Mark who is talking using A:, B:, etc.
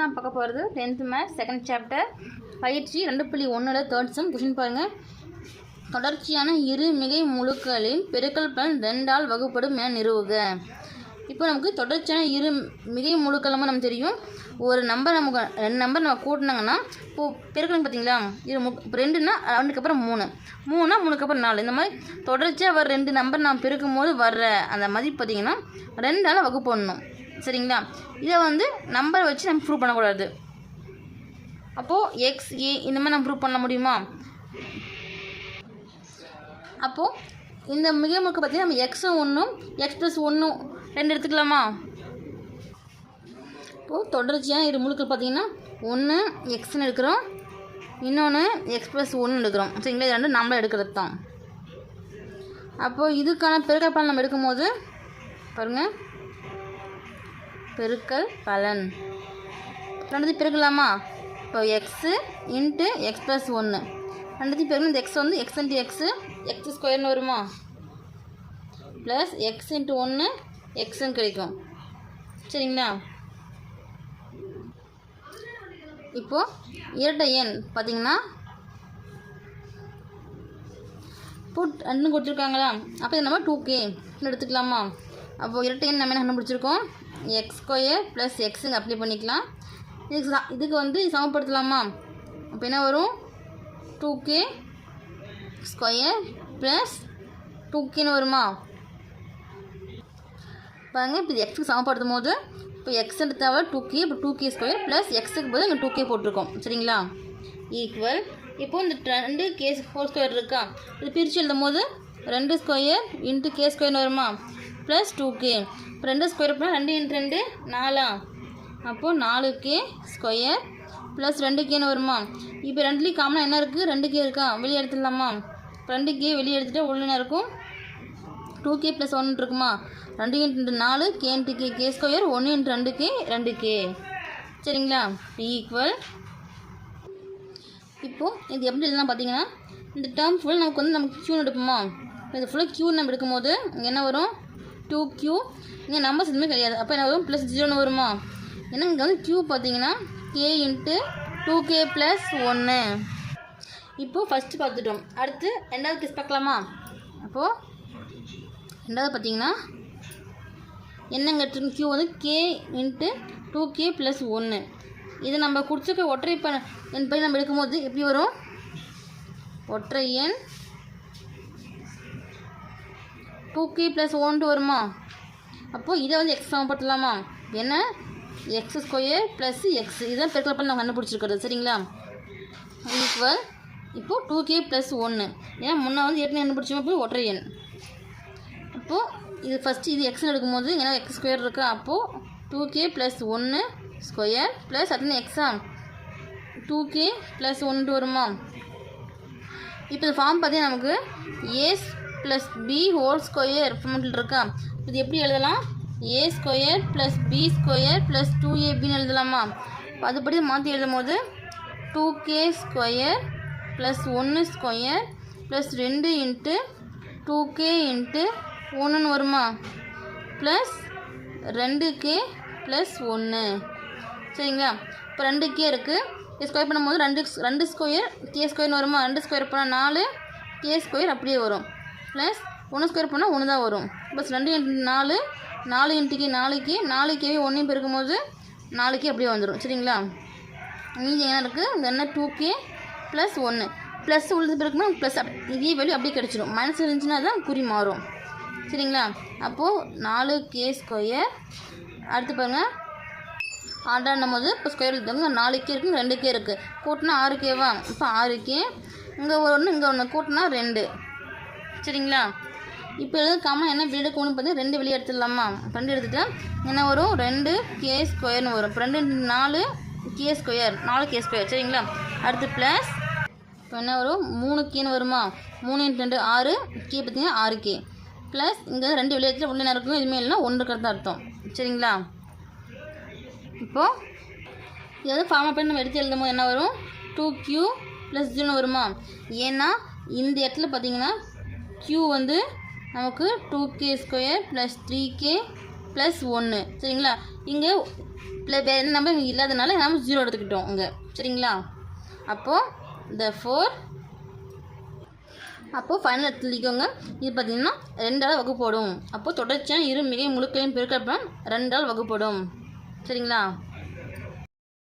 A: நான் பார்க்க போகிறது டென்த்து மேத்ஸ் செகண்ட் சாப்டர் பயிற்சி ரெண்டு புள்ளி ஒன்றில் தேர்ட் சம் கொஷின் பாருங்கள் தொடர்ச்சியான இரு மிகை முழுக்களின் பெருக்கல் பலன் ரெண்டால் வகுப்படும் என நிறுவுக. இப்போ நமக்கு தொடர்ச்சியான இரு மிகை முழுக்கலமாக நமக்கு தெரியும். ஒரு நம்பர் நமக்கு ரெண்டு நம்பர் நம்ம கூட்டினாங்கன்னா இப்போ பெருக்கணும் பார்த்தீங்களா? இரு மு இப்போ ரெண்டுன்னா ரெண்டுக்கு அப்புறம் மூணு. மூணுனா மூணுக்கு அப்புறம் நாலு. இந்த மாதிரி தொடர்ச்சியாக வர ரெண்டு நம்பர் நான் பெருக்கும் போது வர்ற அந்த மதிப்பு பார்த்தீங்கன்னா ரெண்டால் வகுப்பு பண்ணணும். சரிங்களா? இதை வந்து நம்பரை வச்சு நம்ம ப்ரூவ் பண்ணக்கூடாது. அப்போது எக்ஸ் ஏ இந்த மாதிரி நம்ம ப்ரூவ் பண்ண முடியுமா? அப்போது இந்த மிக முழுக்க பார்த்தீங்கன்னா நம்ம எக்ஸும் ஒன்றும் எக்ஸ் ப்ளஸ் ஒன்றும் ரெண்டு எடுத்துக்கலாமா? இப்போது தொடர்ச்சியாக இரு முழுக்கள் பார்த்தீங்கன்னா ஒன்று எக்ஸ்னு எடுக்கிறோம் இன்னொன்று எக்ஸ் ப்ளஸ் ஒன்று எடுக்கிறோம். சரிங்களா? இது ரெண்டும் நம்மளே எடுக்கிறது தான். அப்போது இதுக்கான பெருக்கல் பலன் நம்ம எடுக்கும்போது பாருங்கள் பெருக்கல் பலன். ரெண்டுத்தையும் பெருக்கலாமா? இப்போ எக்ஸு இன்ட்டு எக்ஸ் ப்ளஸ் ஒன்று ரெண்டுத்தையும் பெருக்கணும் இந்த எக்ஸ் வந்து எக்ஸ் இன்ட்டு எக்ஸு எக்ஸ் ஸ்கொயர்னு வருமா? ப்ளஸ் எக்ஸ் இன்ட்டு ஒன்று எக்ஸுன்னு கிடைக்கும். சரிங்களா? இப்போது இரட்டை எண் பார்த்தீங்கன்னா புட் ரெண்டும் கொடுத்துருக்காங்களா? அப்போ இது நம்ம டூ கே எடுத்துக்கலாமா? அப்போது இரட்டை எண் நம்ம என்ன கண்டுபிடிச்சிருக்கோம்? எக்ஸ் ஸ்கொயர் ப்ளஸ் எக்ஸுங்க அப்ளை பண்ணிக்கலாம். இதுக்கு இதுக்கு வந்து சமப்படுத்தலாமா? அப்போ என்ன வரும்? Two k square plus two கேன்னு வருமா? பாருங்க இப்போ இது எக்ஸுக்கு சமப்படுத்தும் போது இப்போ எக்ஸ் எடுத்தாவே டூ கே இப்போ டூ கே ஸ்கொயர் ப்ளஸ் எக்ஸுக்கு போது இங்கே டூ கே போட்டிருக்கோம். சரிங்களா? ஈக்குவல் இப்போது இந்த ரெண்டு கே ஃபோர் ஸ்கொயர் இருக்கா? இது பிரித்து எழுதும் போது ரெண்டு ஸ்கொயர் இன்ட்டு கே ஸ்கொயர்னு வருமா? ப்ளஸ் டூ கே இப்போ ரெண்டு ஸ்கொயர் பண்ணால் ரெண்டு இன்ட் ரெண்டு நாலா? அப்போது நாலு கே ஸ்கொயர் ப்ளஸ் ரெண்டு கேன்னு வருமா? இப்போ ரெண்டுலேயும் காமனாக என்ன இருக்குது ரெண்டு கே இருக்கா? வெளியே எடுத்துடலாமா? ரெண்டுக்கே ரெண்டு கே வெளியே எடுத்துகிட்டா உள்ள இருக்கும்? டூ கே ப்ளஸ் ஒன் இருக்குமா? ரெண்டு இன்ட்டு நாலு k into k k square ஒன்று இன்ட்டு ரெண்டு கே ரெண்டு கே சரிங்களா? ஈக்குவல் இப்போது இது எப்படி எழுதலாம் பார்த்தீங்கன்னா இந்த டேர்ம் ஃபுல் நமக்கு வந்து நமக்கு க்யூன்னு எடுப்போமா? இது ஃபுல்லாக க்யூ நம்ம எடுக்கும்போது இங்கே என்ன வரும்? டூ க்யூ இங்கே நம்பர்ஸ் எதுவுமே கிடையாது. அப்போ என்ன வரும் ப்ளஸ் ஜீரோன்னு வருமா? ஏன்னா இங்கே வந்து க்யூ பார்த்தீங்கன்னா k into two k plus ஒன்று இப்போது ஃபஸ்ட்டு பார்த்துட்டோம். அடுத்து ரெண்டாவது கிஸ் பார்க்கலாமா? அப்போது ரெண்டாவது பார்த்தீங்கன்னா என்னங்க கியூ வந்து k into two k plus ஒன்று இது நம்ம கொடுத்துருக்க ஒற்றை ப எண் படி நம்ம எடுக்கும்போது எப்படி வரும்? ஒற்றை எண் டூ கே ப்ளஸ் ஒன்ட்டு வருமா? அப்போது இதை வந்து எக்ஸ் சமப்படுத்தலாமா? என்ன? எக்ஸ் ஸ்கொயர் ப்ளஸ் எக்ஸ் இதுதான் பெருக்கல் பண்ணி நம்ம கண்டுபிடிச்சிருக்கிறது சரிங்களா? ஈக்குவல் இப்போது டூ கே ப்ளஸ் ஒன்று ஏன்னா முன்னே வந்து ஏற்கனவே கண்டுபிடிச்சோம் அப்போ ஒற்றை எண். அப்போது இது ஃபஸ்ட்டு இது எக்ஸ்னு எடுக்கும்போது ஏன்னா எக்ஸ் ஸ்கொயர் இருக்கா? அப்போது டூ கே ப்ளஸ் ஒன்று ஸ்கொயர் ப்ளஸ் அதுன்னு எக்ஸா டூ கே ப்ளஸ் ஒன்று வருமா? இப்போ இந்த ஃபார்ம் பார்த்தீங்கன்னா நமக்கு a plus b whole square ஃபார்மெட்டில் இருக்கா. இது எப்படி எழுதலாம்? A square plus b square plus two ஏபின்னு எழுதலாமா? அதுபடி மாற்றி எழுதும் போது டூ கே ஸ்கொயர் ப்ளஸ் ஒன்று ஸ்கொயர் ப்ளஸ் ரெண்டு இன்ட்டு டூ கே இன்ட்டு ஒன்றுன்னு வருமா? ப்ளஸ் ரெண்டு கே ப்ளஸ் ஒன்று சரிங்களா? இப்போ ரெண்டு கே இருக்குது ஸ்கொயர் பண்ணும்போது ரெண்டு ரெண்டு ஸ்கொயர் கே ஸ்கொயர்னு வருமா? ரெண்டு ஸ்கொயர் போனால் நாலு கே ஸ்கொயர் அப்படியே வரும். ப்ளஸ் ஒன்று ஸ்கொயர் பண்ணால் ஒன்று தான் வரும். ப்ளஸ் ரெண்டு இன்ட்டு நாலு நாலு இன்ட்டுக்கு நாளைக்கு நாளைக்கே ஒன்றையும் பெருக்கும்போது நாளைக்கு அப்படியே வந்துடும் சரிங்களா? மீதி என்ன இருக்குது இந்த என்ன டூ கே ப்ளஸ் ஒன்று ப்ளஸ் உள்ளது பிறகுனா ப்ளஸ் அப் இதே வேல்யூ அப்படியே கிடச்சிடும் மைனஸ் இருந்துச்சுன்னா தான் குறி மாறும். சரிங்களா? அப்போது நாலு கே ஸ்கொயர் அடுத்து பாருங்கள் ஆர்டர்னும் போது இப்போ ஸ்கொயர் எடுத்தாங்க நாலு கே இருக்குது ரெண்டு கே இருக்குது கூட்டினா ஆறு கேவா இப்போ ஆறு கே இங்கே ஒன்று இங்கே ஒன்று கூட்டினா ரெண்டு. சரிங்களா? இப்போ எழுத காமா என்ன வெளியே எடுக்கணும்னு பார்த்தீங்கன்னா ரெண்டு வெளியே எடுத்துடலாமா? ரெண்டு எடுத்துட்டா என்ன வரும்? ரெண்டு கே ஸ்கொயர்னு வரும். இப்போ ரெண்டு நாலு கே ஸ்கொயர் நாலு கே ஸ்கொயர் சரிங்களா? அடுத்து ப்ளஸ் இப்போ என்ன வரும்? மூணு கேன்னு வருமா? மூணு இன்ட்டு ரெண்டு ஆறு கே பார்த்தீங்கன்னா ஆறு கே ப்ளஸ் இங்கே ரெண்டு வெளியத்தில் ஒன்று நேரம் இருக்கும். எதுவுமே இல்லைன்னா ஒன்று இருக்கிறது அர்த்தம். சரிங்களா? இப்போது ஏதாவது வந்து ஃபார்ம் பண்ணி நம்ம எடுத்து எழுதும் போது என்ன வரும்? டூ க்யூ ப்ளஸ் ஜீரோன்னு வருமா? ஏன்னா இந்த இடத்துல பார்த்தீங்கன்னா க்யூ வந்து நமக்கு two k square plus three k plus ஒன்று சரிங்களா? இங்கே ப்ளஸ் வேறு எந்த நம்பர் இங்கே இல்லாதனால நம்ம ஜீரோ எடுத்துக்கிட்டோம் இங்கே. சரிங்களா? அப்போது இந்த ஃபோர் அப்போது ஃபைனல் எடுத்துக்கோங்க இது பார்த்தீங்கன்னா ரெண்டால் வகுப்படும். அப்போது தொடர்ச்சியான இரு மிகை முழுக்களையும் பெருக்கப்படும் ரெண்டால் வகுப்படும். சரிங்களா?